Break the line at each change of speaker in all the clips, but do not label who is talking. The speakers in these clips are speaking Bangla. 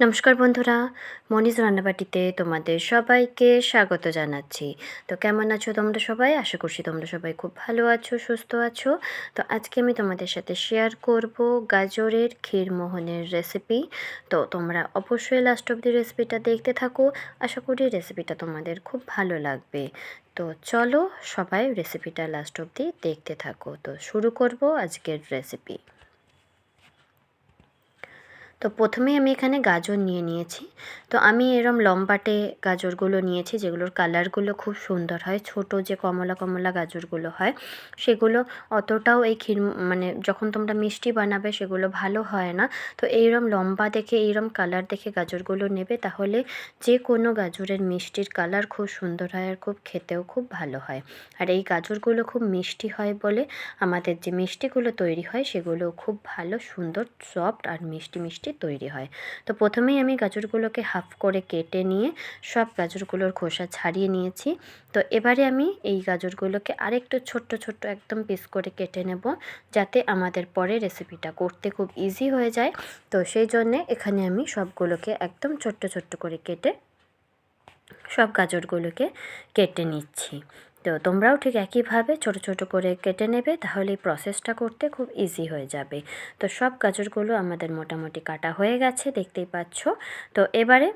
নমস্কার বন্ধুরা, মনিজ রান্নাবাটিতে তোমাদের সবাইকে স্বাগত জানাচ্ছি। তো কেমন আছো তোমরা সবাই? আশা করছি তোমরা সবাই খুব ভালো আছো, সুস্থ আছো। তো আজকে আমি তোমাদের সাথে শেয়ার করব গাজরের ক্ষীরমোহনের রেসিপি তো তোমরা অবশ্যই লাস্ট অব দি রেসিপিটা দেখতে থাকো। আশা করি রেসিপিটা তোমাদের খুব ভালো লাগবে। তো চলো সবাই রেসিপিটা লাস্ট অবধি দেখতে থাকো। তো শুরু করব আজকের রেসিপি তো প্রথমে আমি এখানে গাজর নিয়ে নিয়েছি। তো আমি এরম লম্বাটে গাজরগুলো নিয়েছি, যেগুলোর কালারগুলো খুব সুন্দর হয়। ছোট যে কমলা কমলা গাজরগুলো হয়, সেগুলো অতটাও এই ক্ষীর মানে যখন তোমরা মিষ্টি বানাবে সেগুলো ভালো হয় না। তো এইরম লম্বা দেখে, এইরম কালার দেখে গাজরগুলো নেবে, তাহলে যে কোনো গাজরের মিষ্টির কালার খুব সুন্দর হয় আর খুব খেতেও খুব ভালো হয়। আর এই গাজরগুলো খুব মিষ্টি হয় বলে আমাদের যে মিষ্টিগুলো তৈরি হয়, সেগুলো খুব ভালো, সুন্দর, সফট আর মিষ্টি মিষ্টি তৈরি হয়। তো প্রথমেই আমি গাজরগুলোকে হাফ করে কেটে নিয়ে সব গাজরগুলোর খোসা ছাড়িয়ে নিয়েছি। তো এবারে আমি এই গাজরগুলোকে আরেকটু ছোট্ট ছোট্ট একদম পিস করে কেটে নেব যাতে আমাদের পরে রেসিপিটা করতে খুব ইজি হয়ে যায়। তো সেই জন্যে এখানে আমি সবগুলোকে একদম ছোট্ট ছোট্ট করে কেটে সব গাজরগুলোকে কেটে নিচ্ছি। তো তোমরাও ঠিক একইভাবে ছোট ছোট করে কেটে নেবে, তাহলে এই প্রসেসটা করতে খুব ইজি হয়ে যাবে। তো সব গাজরগুলো আমাদের মোটামুটি কাটা হয়ে গেছে, দেখতেই পাচ্ছ। তো এবারে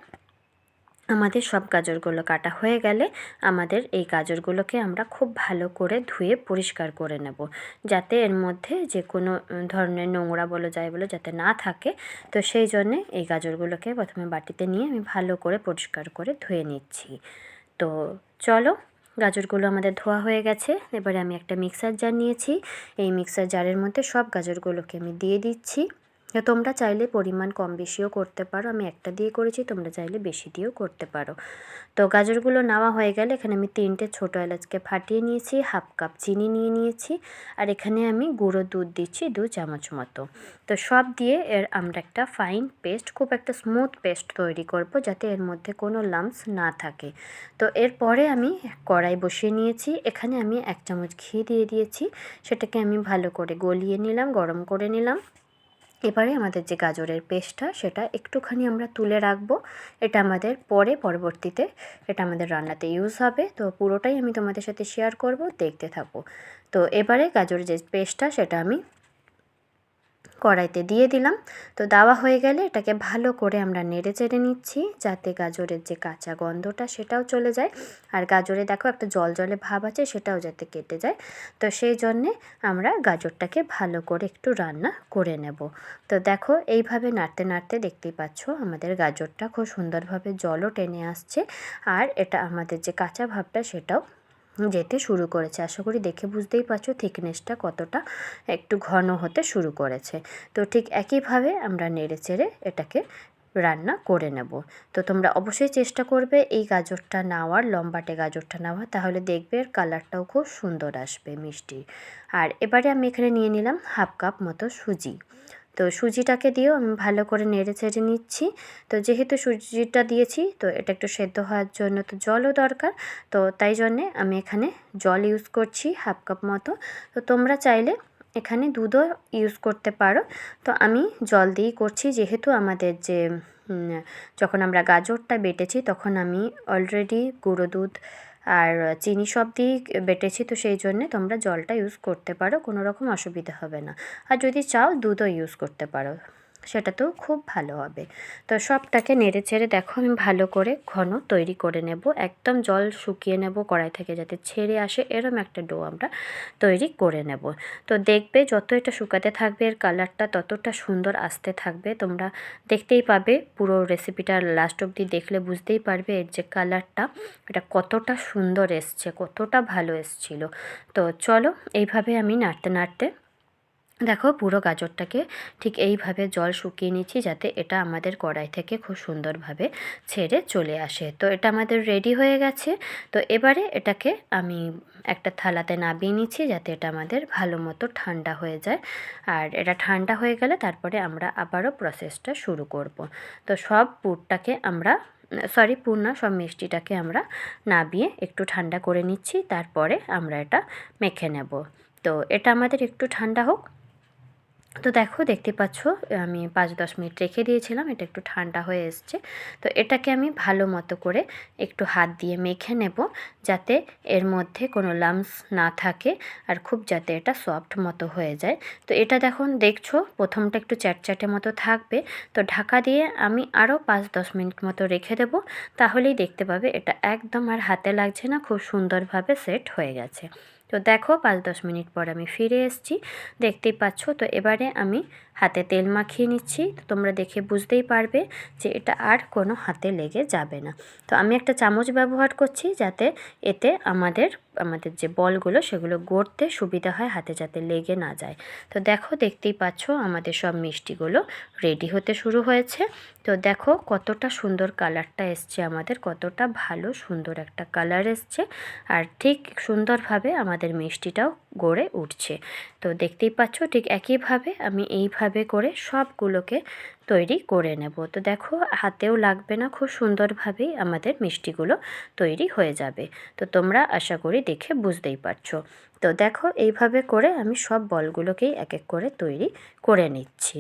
আমাদের সব গাজরগুলো কাটা হয়ে গেলে আমাদের এই গাজরগুলোকে আমরা খুব ভালো করে ধুয়ে পরিষ্কার করে নেব। যাতে এর মধ্যে যে কোনো ধরনের নোংরা বলো, যাই বলো, যাতে না থাকে। তো সেই জন্যে এই গাজরগুলোকে প্রথমে বাটিতে নিয়ে আমি ভালো করে পরিষ্কার করে ধুয়ে নিচ্ছি। তো চলো গাজরগুলো আমাদের ধোয়া হয়ে গেছে। এবারে আমি একটা মিক্সার জার নিয়েছি। এই মিক্সার জারের মধ্যে সব গাজরগুলোকে আমি দিয়ে দিচ্ছি। তোমরা চাইলে পরিমাণ কম বেশিও করতে পারো। আমি একটা দিয়ে করেছি, তোমরা চাইলে বেশি দিয়েও করতে পারো। তো গাজরগুলো নেওয়া হয়ে গেলে এখানে আমি তিনটে ছোটো এলাচকে ফাটিয়ে নিয়েছি, হাফ কাপ চিনি নিয়ে নিয়েছি, আর এখানে আমি গুঁড়ো দুধ দিচ্ছি দু চামচ মতো। তো সব দিয়ে এর আমরা একটা ফাইন পেস্ট খুব একটা স্মুথ পেস্ট তৈরি করব যাতে এর মধ্যে কোনো লাম্পস না থাকে। তো এরপরে আমি কড়াই বসিয়ে নিয়েছি, এখানে আমি এক চামচ ঘি দিয়ে দিয়েছি, সেটাকে আমি ভালো করে গলিয়ে নিলাম, গরম করে নিলাম। এবারে আমাদের যে গাজরের পেস্টটা, সেটা একটুখানি আমরা তুলে রাখব। এটা আমাদের পরে, পরবর্তীতে এটা আমাদের রান্নাতে ইউজ হবে। তো পুরোটাই আমি তোমাদের সাথে শেয়ার করব, দেখতে থাকো। তো এবারে গাজরের যে পেস্টটা, সেটা আমি কড়াইতে দিয়ে দিলাম। তো দেওয়া হয়ে গেলে এটাকে ভালো করে আমরা নেড়ে চেড়ে নিচ্ছি যাতে গাজরের যে কাঁচা গন্ধটা সেটাও চলে যায়। আর গাজরে দেখো একটা জল জলে ভাব আছে, সেটাও যাতে কেটে যায়। তো সেই জন্যে আমরা গাজরটাকে ভালো করে একটু রান্না করে নেব। তো দেখো এইভাবে নাড়তে নাড়তে দেখতেই পাচ্ছ আমাদের গাজরটা খুব সুন্দরভাবে জলও টেনে আসছে। আর এটা আমাদের যে কাঁচা ভাবটা সেটাও যেতে শুরু করেছে। আশা করি দেখে বুঝতেই পারছ থিকনেসটা কতটা একটু ঘন হতে শুরু করেছে। তো ঠিক একইভাবে আমরা নেড়ে চেড়ে এটাকে রান্না করে নেব। তো তোমরা অবশ্যই চেষ্টা করবে এই গাজরটা নেওয়ার, লম্বাটে গাজরটা নেওয়া, তাহলে দেখবে এর কালারটাও খুব সুন্দর আসবে মিষ্টি। আর এবারে আমি এখানে নিয়ে নিলাম হাফ কাপ মতো সুজি। তো সুজিটাকে দিয়েও আমি ভালো করে নেড়ে চেড়ে নিচ্ছি। তো যেহেতু সুজিটা দিয়েছি, তো এটা একটু সেদ্ধ হওয়ার জন্য তো জলও দরকার। তো তাই জন্যে আমি এখানে জল ইউজ করছি হাফ কাপ মতো। তো তোমরা চাইলে এখানে দুধও ইউজ করতে পারো। তো আমি জল দিয়েই করছি, যেহেতু আমাদের যে যখন আমরা গাজরটা বেটেছি, তখন আমি অলরেডি গুঁড়ো দুধ আর চিনি সব দিয়েই বেটেছি, তো সেই জন্যে তোমরা জলটা ইউজ করতে পারো, কোনো রকম অসুবিধা হবে না। আর যদি চাও দুধও ইউজ করতে পারো। সেটাতেও খুব ভালো হবে। তো সবটাকে নেড়ে চেড়ে দেখো, আমি ভালো করে ঘন তৈরি করে নেব। একদম জল শুকিয়ে নেব কড়াই থেকে যাতে ছেড়ে আসে, এরম একটা ডো আমরা তৈরি করে নেব। তো দেখবে যত এটা শুকাতে থাকবে, এর কালারটা ততটা সুন্দর আসতে থাকবে। তোমরা দেখতেই পাবে, পুরো রেসিপিটা লাস্ট অবধি দেখলে বুঝতেই পারবে এর যে কালারটা, এটা কতটা সুন্দর এসছে, কতটা ভালো এসছিল। তো চলো, এইভাবে আমি নাড়তে নাড়তে দেখো পুরো গাজরটাকে ঠিক এইভাবে জল শুকিয়ে নিচ্ছি যাতে এটা আমাদের কড়াই থেকে খুব সুন্দরভাবে ছেড়ে চলে আসে। তো এটা আমাদের রেডি হয়ে গেছে। তো এবারে এটাকে আমি একটা থালাতে নাবিয়ে নিচ্ছি যাতে এটা আমাদের ভালো মতো ঠান্ডা হয়ে যায়। আর এটা ঠান্ডা হয়ে গেলে তারপরে আমরা আবারও প্রসেসটা শুরু করব। তো সব পুরটাকে আমরা সরি পুর না, সব মিষ্টিটাকে আমরা নাবিয়ে একটু ঠান্ডা করে নিচ্ছি। তারপরে আমরা এটা মেখে নেব। তো এটা আমাদের একটু ঠান্ডা হোক। তো দেখো, দেখতে পাচ্ছ, আমি পাঁচ দশ মিনিট রেখে দিয়েছিলাম, এটা একটু ঠান্ডা হয়ে এসছে। তো এটাকে আমি ভালো মতো করে একটু হাত দিয়ে মেখে নেব, যাতে এর মধ্যে কোনো লামস না থাকে আর খুব যাতে এটা সফট মতো হয়ে যায়। তো এটা দেখুন দেখছ, প্রথমটা একটু চ্যাটচ্যাটে মতো থাকবে। তো ঢাকা দিয়ে আমি আরও পাঁচ দশ মিনিট মতো রেখে দেব, তাহলেই দেখতে পাবে এটা একদম আর হাতে লাগছে না, খুব সুন্দরভাবে সেট হয়ে গেছে। তো দেখো পাঁচ দশ মিনিট পর আমি ফিরে এসেছি দেখতেই পাচ্ছ? তো এবারে আমি হাতে তেল মাখিয়ে নিচ্ছি। তো তোমরা দেখে বুঝতেই পারবে যে এটা আর কোনো হাতে লেগে যাবে না। তো আমি একটা চামচ ব্যবহার করছি যাতে এতে আমাদের আমাদের যে বলগুলো সেগুলো গড়তে সুবিধা হয়, হাতে যাতে লেগে না যায়। তো দেখো, দেখতেই পাচ্ছ আমাদের সব মিষ্টিগুলো রেডি হতে শুরু হয়েছে। তো দেখো কতটা সুন্দর কালারটা এসছে আমাদের, কতটা ভালো সুন্দর একটা কালার এসছে। আর ঠিক সুন্দরভাবে আমাদের মিষ্টিটাও গড়ে উঠছে। তো দেখতেই পাচ্ছ ঠিক একইভাবে আমি এইভাবে করে সবগুলোকে তৈরি করে নেব। তো দেখো, হাতেও লাগবে না, খুব সুন্দরভাবেই আমাদের মিষ্টিগুলো তৈরি হয়ে যাবে। তো তোমরা আশা করি দেখে বুঝতেই পারছ। তো দেখো, এইভাবে করে আমি সব বলগুলোকেই এক এক করে তৈরি করে নিচ্ছি।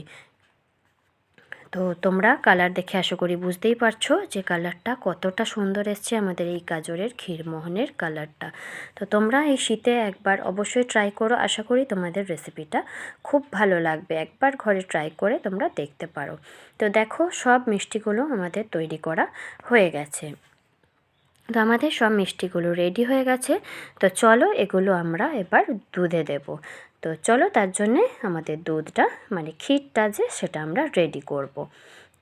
তো তোমরা কালার দেখে আশা করি বুঝতেই পারছ যে কালারটা কতটা সুন্দর এসছে আমাদের এই গাজরের ক্ষীরমোহনের কালারটা। তো তোমরা এই শীতে একবার অবশ্যই ট্রাই করো। আশা করি তোমাদের রেসিপিটা খুব ভালো লাগবে। একবার ঘরে ট্রাই করে তোমরা দেখতে পারো। তো দেখো সব মিষ্টিগুলো আমাদের তৈরি করা হয়ে গেছে। তো আমাদের সব মিষ্টিগুলো রেডি হয়ে গেছে। তো চলো এগুলো আমরা এবার দুধে দেব। তো চলো তার জন্যে আমাদের দুধটা মানে ক্ষীরটা যে, সেটা আমরা রেডি করব।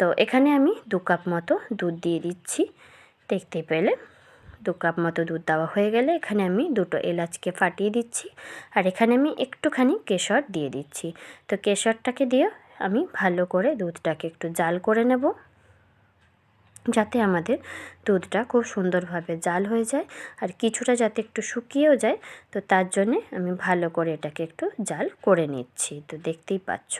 তো এখানে আমি দু কাপ মতো দুধ দিয়ে দিচ্ছি। দেখতে পেলে? দু কাপ মতো দুধ দেওয়া হয়ে গেলে এখানে আমি দুটো এলাচকে ফাটিয়ে দিচ্ছি। আর এখানে আমি একটুখানি কেশর দিয়ে দিচ্ছি। তো কেশরটাকে দিয়ে আমি ভালো করে দুধটাকে একটু জাল করে নেব। যাতে আমাদের দুধটা খুব সুন্দরভাবে জাল হয়ে যায় আর কিছুটা যাতে একটু শুকিয়েও যায়, তো তার জন্যে আমি ভালো করে এটাকে একটু জাল করে নিচ্ছি। তো দেখতেই পাচ্ছ,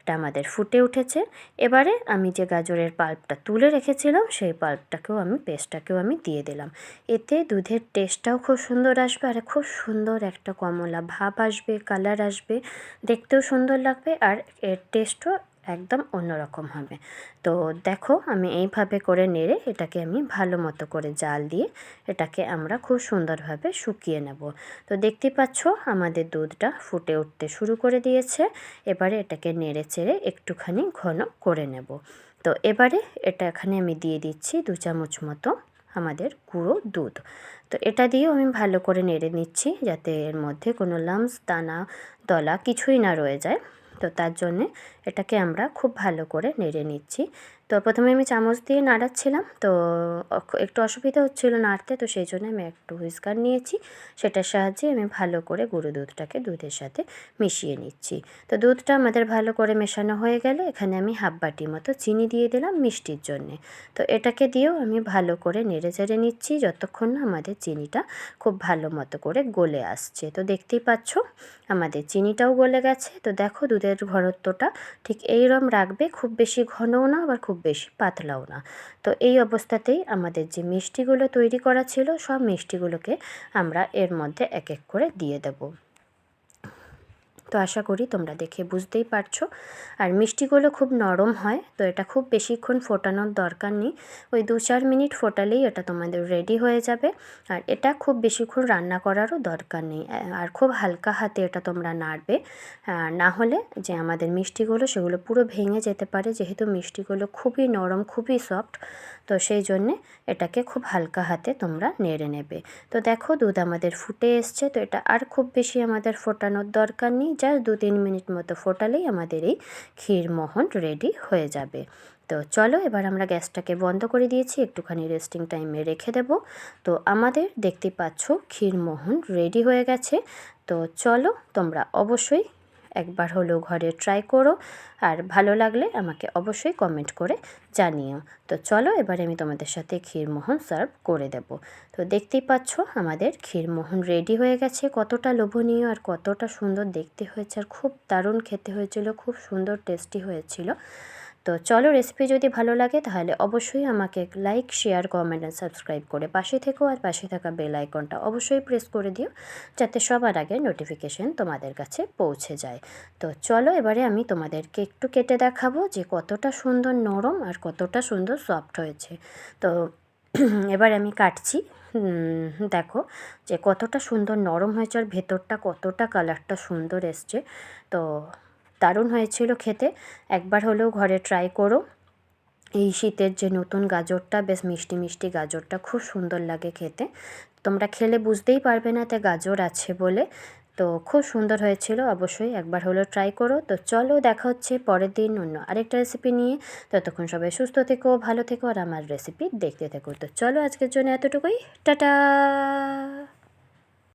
এটা আমাদের ফুটে উঠেছে। এবারে আমি যে গাজরের পাল্পটা তুলে রেখেছিলাম, সেই পাল্পটাকেও আমি, পেস্টটাকেও আমি দিয়ে দিলাম। এতে দুধের টেস্টটাও খুব সুন্দর আসবে আর খুব সুন্দর একটা কমলা ভাব আসবে, কালার আসবে। দেখতেও সুন্দর লাগবে আর এর টেস্টও একদম অন্যরকম হবে। তো দেখো আমি এইভাবে করে নেড়ে এটাকে আমি ভালো মতো করে জাল দিয়ে এটাকে আমরা খুব সুন্দরভাবে শুকিয়ে নেব। তো দেখতে পাচ্ছ আমাদের দুধটা ফুটে উঠতে শুরু করে দিয়েছে। এবারে এটাকে নেড়ে চেড়ে একটুখানি ঘন করে নেব। তো এবারে এটা এখানে আমি দিয়ে দিচ্ছি দু চামচ মতো আমাদের গুঁড়ো দুধ। তো এটা দিয়েও আমি ভালো করে নেড়ে নিচ্ছি যাতে এর মধ্যে কোনো লামস দানা দলা কিছুই না রয়ে যায়। তো তার জন্যে এটাকে আমরা খুব ভালো করে নেড়ে নিচ্ছি। তো প্রথমে আমি চামচ দিয়ে নাড়াচ্ছিলাম। তো একটু অসুবিধা হচ্ছিল নাড়তে, তো সেই জন্য আমি একটু হুইস্কার নিয়েছি। সেটার সাহায্যে আমি ভালো করে গুঁড়ো দুধটাকে দুধের সাথে মিশিয়ে নিচ্ছি। তো দুধটা আমাদের ভালো করে মেশানো হয়ে গেলে এখানে আমি হাফ বাটি মতো চিনি দিয়ে দিলাম মিষ্টির জন্যে। তো এটাকে দিয়েও আমি ভালো করে নেড়ে চেড়ে নিচ্ছি যতক্ষণ না আমাদের চিনিটা খুব ভালো মতো করে গলে আসছে। তো দেখতেই পাচ্ছ, আমাদের চিনিটাও গলে গেছে। তো দেখো দুধের ঘনত্বটা ঠিক এইরকম রাখবে, খুব বেশি ঘনও না, আবার খুব বেশি পাতলাও না। তো এই অবস্থাতেই আমাদের যে মিষ্টিগুলো তৈরি করা ছিল, সব মিষ্টিগুলোকে আমরা এর মধ্যে এক এক করে দিয়ে দেবো। তো আশা করি তোমরা দেখে বুঝতেই পারছ। আর মিষ্টিগুলো খুব নরম হয়, তো এটা খুব বেশিক্ষণ ফোটানোর দরকার নেই। ওই দু চার মিনিট ফোটালেই এটা তোমাদের রেডি হয়ে যাবে। আর এটা খুব বেশিক্ষণ রান্না করারও দরকার নেই। আর খুব হালকা হাতে এটা তোমরা নাড়বে। না হলে যে আমাদের মিষ্টিগুলো, সেগুলো পুরো ভেঙে যেতে পারে, যেহেতু মিষ্টিগুলো খুবই নরম, খুবই সফট তো সেই জন্যে এটাকে খুব হালকা হাতে তোমরা নেড়ে নেবে। তো দেখো দুধ আমাদের ফুটে এসছে, তো এটা আর খুব বেশি আমাদের ফোটানোর দরকার নেই। জাস্ট দু তিন মিনিট মতো ফোটালেই আমাদের এই ক্ষীরমোহন রেডি হয়ে যাবে। তো চলো এবার আমরা গ্যাসটাকে বন্ধ করে দিয়েছি, একটুখানি রেস্টিং টাইমে রেখে দেব। তো আমাদের দেখতে পাচ্ছ ক্ষীরমোহন রেডি হয়ে গেছে। তো চলো তোমরা অবশ্যই একবার হলেও ঘরে ট্রাই করো। আর ভালো লাগলে আমাকে অবশ্যই কমেন্ট করে জানিও। তো চলো এবারে আমি তোমাদের সাথে ক্ষীরমোহন সার্ভ করে দেব। তো দেখতেই পাচ্ছ আমাদের ক্ষীরমোহন রেডি হয়ে গেছে। কতটা লোভনীয় আর কতটা সুন্দর দেখতে হয়েছে। আর খুব দারুণ খেতে হয়েছিল, খুব সুন্দর টেস্টি হয়েছিল। তো চলো রেসিপি যদি ভালো লাগে, তাহলে অবশ্যই আমাকে লাইক শেয়ার কমেন্ট আর সাবস্ক্রাইব করে পাশে থেকো আর পাশে থাকা বেল আইকনটা অবশ্যই প্রেস করে দিও, যাতে সবার আগে নোটিফিকেশন তোমাদের কাছে পৌঁছে যায়। তো চলো এবারে আমি তোমাদেরকে একটু কেটে দেখাবো যে কতটা সুন্দর নরম আর কতটা সুন্দর সফট হয়েছে। তো এবার আমি কাটছি। দেখো যে কতটা সুন্দর নরম হয়েছে আর ভেতরটা কতটা কালারটা সুন্দর এসছে। তো দারুণ হয়েছিল খেতে। একবার হলেও ঘরে ট্রাই করো। এই শীতের যে নতুন গাজরটা, বেশ মিষ্টি মিষ্টি গাজরটা খুব সুন্দর লাগে খেতে। তোমরা খেলে বুঝতেই পারবে না তে গাজর আছে বলে। তো খুব সুন্দর হয়েছিল, অবশ্যই একবার হলেও ট্রাই করো। তো চলো দেখা হচ্ছে পরের দিন অন্য আরেকটা রেসিপি নিয়ে। ততক্ষণ সবাই সুস্থ থেকো, ভালো থেকো আর আমার রেসিপি দেখতে থেকো। তো চলো আজকের জন্য এতটুকুই। টাটা!